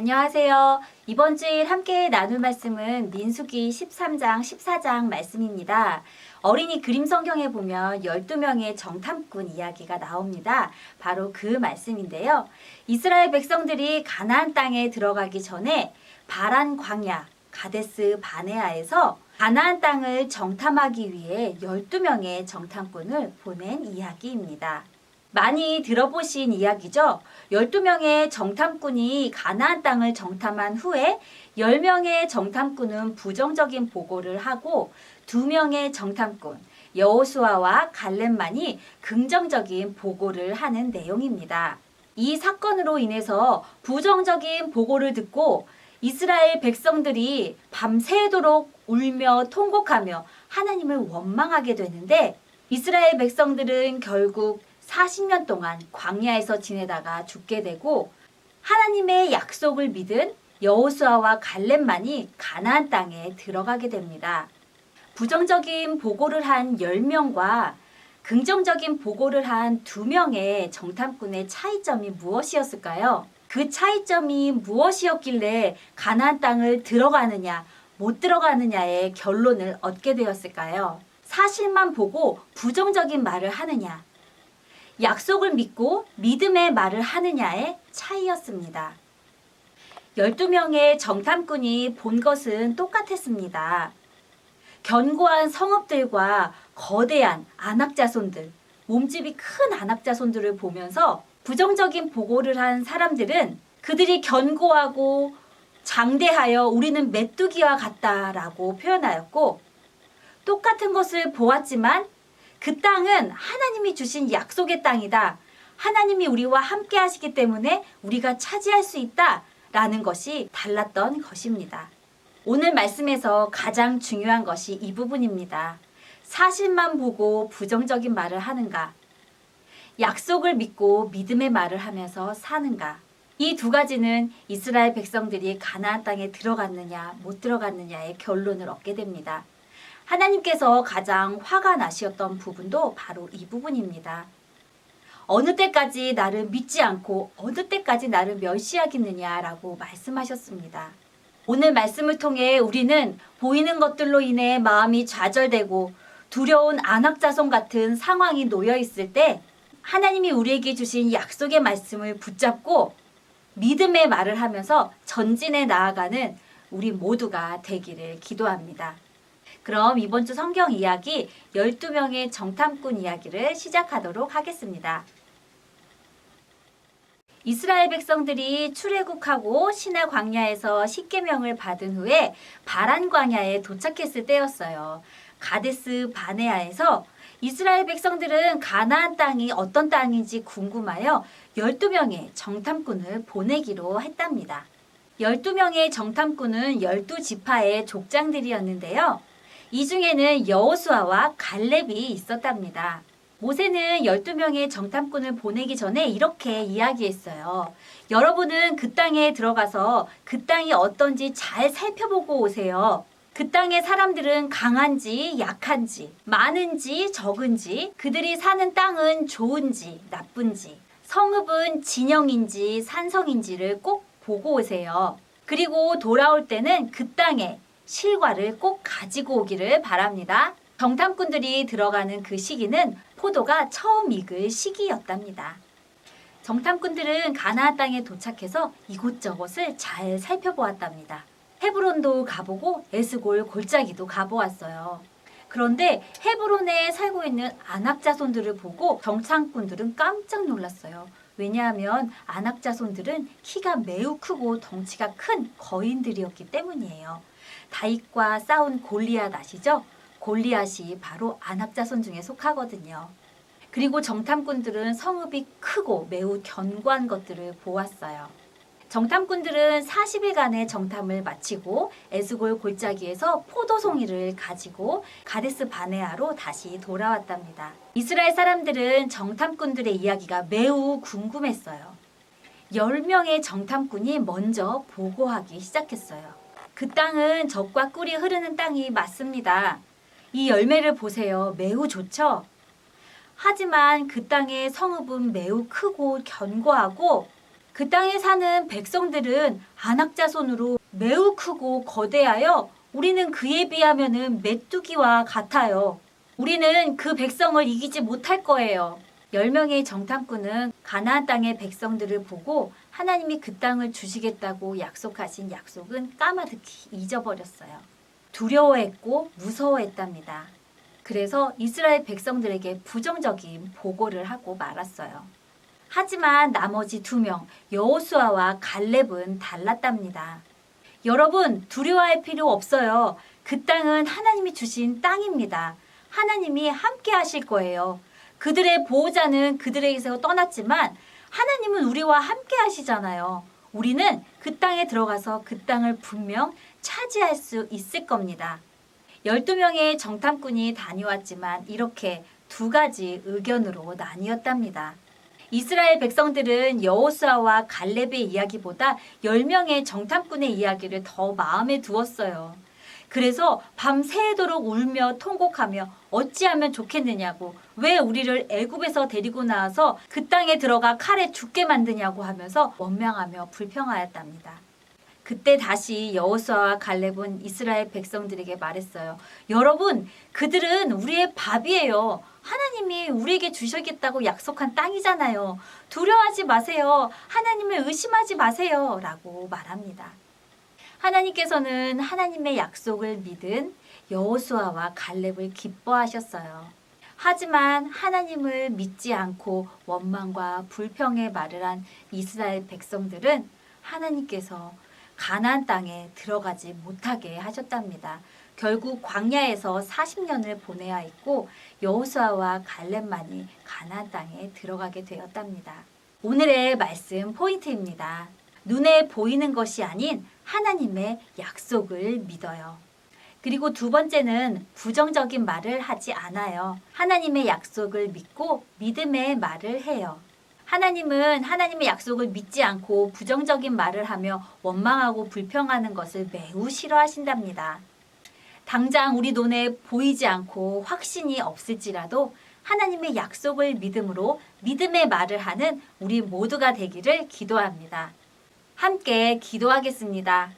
안녕하세요. 이번 주일 함께 나눌 말씀은 민수기 13장, 14장 말씀입니다. 어린이 그림 성경에 보면 12명의 정탐꾼 이야기가 나옵니다. 바로 그 말씀인데요. 이스라엘 백성들이 가나안 땅에 들어가기 전에 바란 광야, 가데스 바네아에서 가나안 땅을 정탐하기 위해 12명의 정탐꾼을 보낸 이야기입니다. 많이 들어보신 이야기죠? 12명의 정탐꾼이 가나안 땅을 정탐한 후에 10명의 정탐꾼은 부정적인 보고를 하고 2명의 정탐꾼 여호수아와 갈렙만이 긍정적인 보고를 하는 내용입니다. 이 사건으로 인해서 부정적인 보고를 듣고 이스라엘 백성들이 밤새도록 울며 통곡하며 하나님을 원망하게 되는데 이스라엘 백성들은 결국 40년 동안 광야에서 지내다가 죽게 되고 하나님의 약속을 믿은 여호수아와 갈렙만이 가나안 땅에 들어가게 됩니다. 부정적인 보고를 한 10명과 긍정적인 보고를 한 2명의 정탐꾼의 차이점이 무엇이었을까요? 그 차이점이 무엇이었길래 가나안 땅을 들어가느냐 못 들어가느냐의 결론을 얻게 되었을까요? 사실만 보고 부정적인 말을 하느냐 약속을 믿고 믿음의 말을 하느냐의 차이였습니다. 12명의 정탐꾼이 본 것은 똑같았습니다. 견고한 성읍들과 거대한 안악자손들, 몸집이 큰 안악자손들을 보면서 부정적인 보고를 한 사람들은 그들이 견고하고 장대하여 우리는 메뚜기와 같다라고 표현하였고 똑같은 것을 보았지만 그 땅은 하나님이 주신 약속의 땅이다. 하나님이 우리와 함께 하시기 때문에 우리가 차지할 수 있다. 라는 것이 달랐던 것입니다. 오늘 말씀에서 가장 중요한 것이 이 부분입니다. 사실만 보고 부정적인 말을 하는가? 약속을 믿고 믿음의 말을 하면서 사는가? 이 두 가지는 이스라엘 백성들이 가나안 땅에 들어갔느냐 못 들어갔느냐의 결론을 얻게 됩니다. 하나님께서 가장 화가 나셨던 부분도 바로 이 부분입니다. 어느 때까지 나를 믿지 않고 어느 때까지 나를 멸시하겠느냐라고 말씀하셨습니다. 오늘 말씀을 통해 우리는 보이는 것들로 인해 마음이 좌절되고 두려운 안악자손 같은 상황이 놓여 있을 때 하나님이 우리에게 주신 약속의 말씀을 붙잡고 믿음의 말을 하면서 전진해 나아가는 우리 모두가 되기를 기도합니다. 그럼 이번 주 성경 이야기 12명의 정탐꾼 이야기를 시작하도록 하겠습니다. 이스라엘 백성들이 출애굽하고 신의 광야에서 십계명을 받은 후에 바란 광야에 도착했을 때였어요. 가데스 바네아에서 이스라엘 백성들은 가나안 땅이 어떤 땅인지 궁금하여 12명의 정탐꾼을 보내기로 했답니다. 12명의 정탐꾼은 12지파의 족장들이었는데요. 이 중에는 여호수아와 갈렙이 있었답니다. 모세는 12명의 정탐꾼을 보내기 전에 이렇게 이야기했어요. 여러분은 그 땅에 들어가서 그 땅이 어떤지 잘 살펴보고 오세요. 그 땅의 사람들은 강한지 약한지, 많은지 적은지, 그들이 사는 땅은 좋은지 나쁜지, 성읍은 진영인지 산성인지를 꼭 보고 오세요. 그리고 돌아올 때는 그 땅에 실과를 꼭 가지고 오기를 바랍니다. 정탐꾼들이 들어가는 그 시기는 포도가 처음 익을 시기였답니다. 정탐꾼들은 가나안 땅에 도착해서 이곳저곳을 잘 살펴보았답니다. 헤브론도 가보고 에스골 골짜기도 가보았어요. 그런데 헤브론에 살고 있는 안악자손들을 보고 정탐꾼들은 깜짝 놀랐어요. 왜냐하면 안악자손들은 키가 매우 크고 덩치가 큰 거인들이었기 때문이에요. 다윗과 싸운 골리앗 아시죠? 골리앗이 바로 안악자손 중에 속하거든요. 그리고 정탐꾼들은 성읍이 크고 매우 견고한 것들을 보았어요. 정탐꾼들은 40일간의 정탐을 마치고 에스골 골짜기에서 포도송이를 가지고 가데스 바네아로 다시 돌아왔답니다. 이스라엘 사람들은 정탐꾼들의 이야기가 매우 궁금했어요. 10명의 정탐꾼이 먼저 보고하기 시작했어요. 그 땅은 젖과 꿀이 흐르는 땅이 맞습니다. 이 열매를 보세요. 매우 좋죠? 하지만 그 땅의 성읍은 매우 크고 견고하고 그 땅에 사는 백성들은 안악자손으로 매우 크고 거대하여 우리는 그에 비하면은 메뚜기와 같아요. 우리는 그 백성을 이기지 못할 거예요. 열 명의 정탐꾼은 가나안 땅의 백성들을 보고 하나님이 그 땅을 주시겠다고 약속하신 약속은 까마득히 잊어버렸어요. 두려워했고 무서워했답니다. 그래서 이스라엘 백성들에게 부정적인 보고를 하고 말았어요. 하지만 나머지 두 명, 여호수아와 갈렙은 달랐답니다. 여러분, 두려워할 필요 없어요. 그 땅은 하나님이 주신 땅입니다. 하나님이 함께 하실 거예요. 그들의 보호자는 그들에게서 떠났지만 하나님은 우리와 함께 하시잖아요. 우리는 그 땅에 들어가서 그 땅을 분명 차지할 수 있을 겁니다. 12명의 정탐꾼이 다녀왔지만 이렇게 두 가지 의견으로 나뉘었답니다. 이스라엘 백성들은 여호수아와 갈렙의 이야기보다 10명의 정탐꾼의 이야기를 더 마음에 두었어요. 그래서 밤새도록 울며 통곡하며 어찌하면 좋겠느냐고 왜 우리를 애굽에서 데리고 나와서 그 땅에 들어가 칼에 죽게 만드냐고 하면서 원망하며 불평하였답니다. 그때 다시 여호수아와 갈렙은 이스라엘 백성들에게 말했어요. 여러분, 그들은 우리의 밥이에요. 하나님이 우리에게 주시겠다고 약속한 땅이잖아요. 두려워하지 마세요. 하나님을 의심하지 마세요. 라고 말합니다. 하나님께서는 하나님의 약속을 믿은 여호수아와 갈렙을 기뻐하셨어요. 하지만 하나님을 믿지 않고 원망과 불평의 말을 한 이스라엘 백성들은 하나님께서 가나안 땅에 들어가지 못하게 하셨답니다. 결국 광야에서 40년을 보내야 했고 여호수아와 갈렙만이 가나안 땅에 들어가게 되었답니다. 오늘의 말씀 포인트입니다. 눈에 보이는 것이 아닌 하나님의 약속을 믿어요. 그리고 두 번째는 부정적인 말을 하지 않아요. 하나님의 약속을 믿고 믿음의 말을 해요. 하나님은 하나님의 약속을 믿지 않고 부정적인 말을 하며 원망하고 불평하는 것을 매우 싫어하신답니다. 당장 우리 눈에 보이지 않고 확신이 없을지라도 하나님의 약속을 믿음으로 믿음의 말을 하는 우리 모두가 되기를 기도합니다. 함께 기도하겠습니다.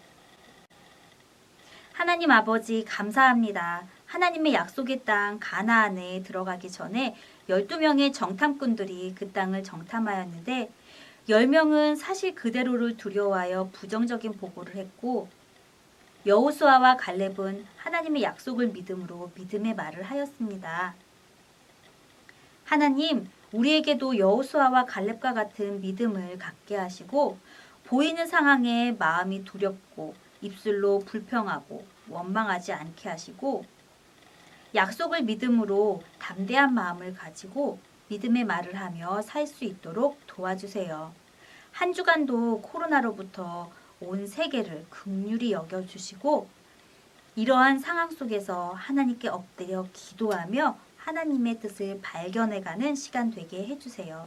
하나님 아버지 감사합니다. 하나님의 약속의 땅 가나안에 들어가기 전에 12명의 정탐꾼들이 그 땅을 정탐하였는데 10명은 사실 그대로를 두려워하여 부정적인 보고를 했고 여호수아와 갈렙은 하나님의 약속을 믿음으로 믿음의 말을 하였습니다. 하나님, 우리에게도 여호수아와 갈렙과 같은 믿음을 갖게 하시고 보이는 상황에 마음이 두렵고 입술로 불평하고 원망하지 않게 하시고 약속을 믿음으로 담대한 마음을 가지고 믿음의 말을 하며 살 수 있도록 도와주세요. 한 주간도 코로나로부터 온 세계를 극률히 여겨주시고 이러한 상황 속에서 하나님께 엎드려 기도하며 하나님의 뜻을 발견해가는 시간 되게 해주세요.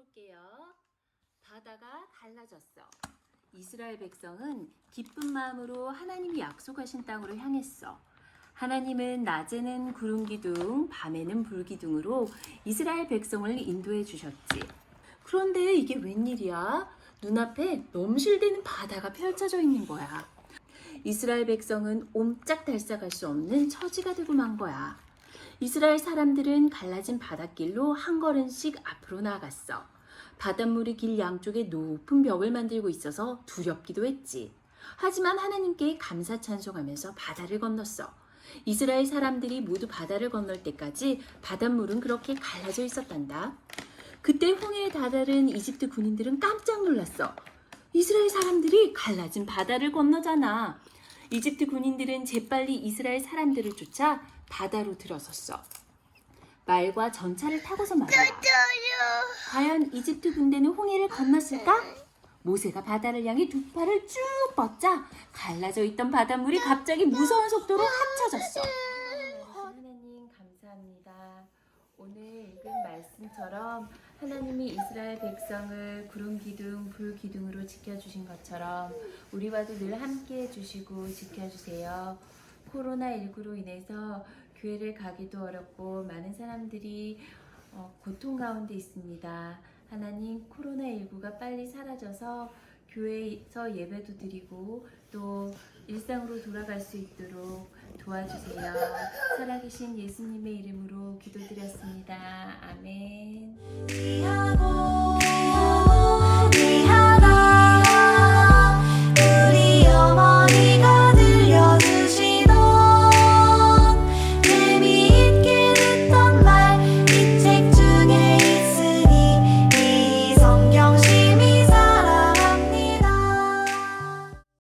볼게요. 바다가 갈라졌어. 이스라엘 백성은 기쁜 마음으로 하나님이 약속하신 땅으로 향했어. 하나님은 낮에는 구름 기둥, 밤에는 불 기둥으로 이스라엘 백성을 인도해 주셨지. 그런데 이게 웬일이야? 눈앞에 넘실대는 바다가 펼쳐져 있는 거야. 이스라엘 백성은 옴짝달싹할 수 없는 처지가 되고 만 거야. 이스라엘 사람들은 갈라진 바닷길로 한 걸음씩 앞으로 나갔어. 바닷물이 길 양쪽에 높은 벽을 만들고 있어서 두렵기도 했지. 하지만 하나님께 감사 찬송하면서 바다를 건넜어. 이스라엘 사람들이 모두 바다를 건널 때까지 바닷물은 그렇게 갈라져 있었단다. 그때 홍해에 다다른 이집트 군인들은 깜짝 놀랐어. 이스라엘 사람들이 갈라진 바다를 건너잖아. 이집트 군인들은 재빨리 이스라엘 사람들을 쫓아 바다로 들어섰어. 말과 전차를 타고서 말이야. 과연 이집트 군대는 홍해를 건넜을까? 모세가 바다를 향해 두 팔을 쭉 뻗자 갈라져 있던 바닷물이 갑자기 무서운 속도로 합쳐졌어. 하나님 감사합니다. 오늘 읽은 말씀처럼 하나님이 이스라엘 백성을 구름 기둥, 불 기둥으로 지켜주신 것처럼 우리와도 늘 함께 해주시고 지켜주세요. 코로나19로 인해서 교회를 가기도 어렵고 많은 사람들이 어, 고통 가운데 있습니다. 하나님 코로나19가 빨리 사라져서 교회에서 예배도 드리고 또 일상으로 돌아갈 수 있도록 도와주세요. 살아계신 예수님의 이름으로 기도드렸습니다. 아멘.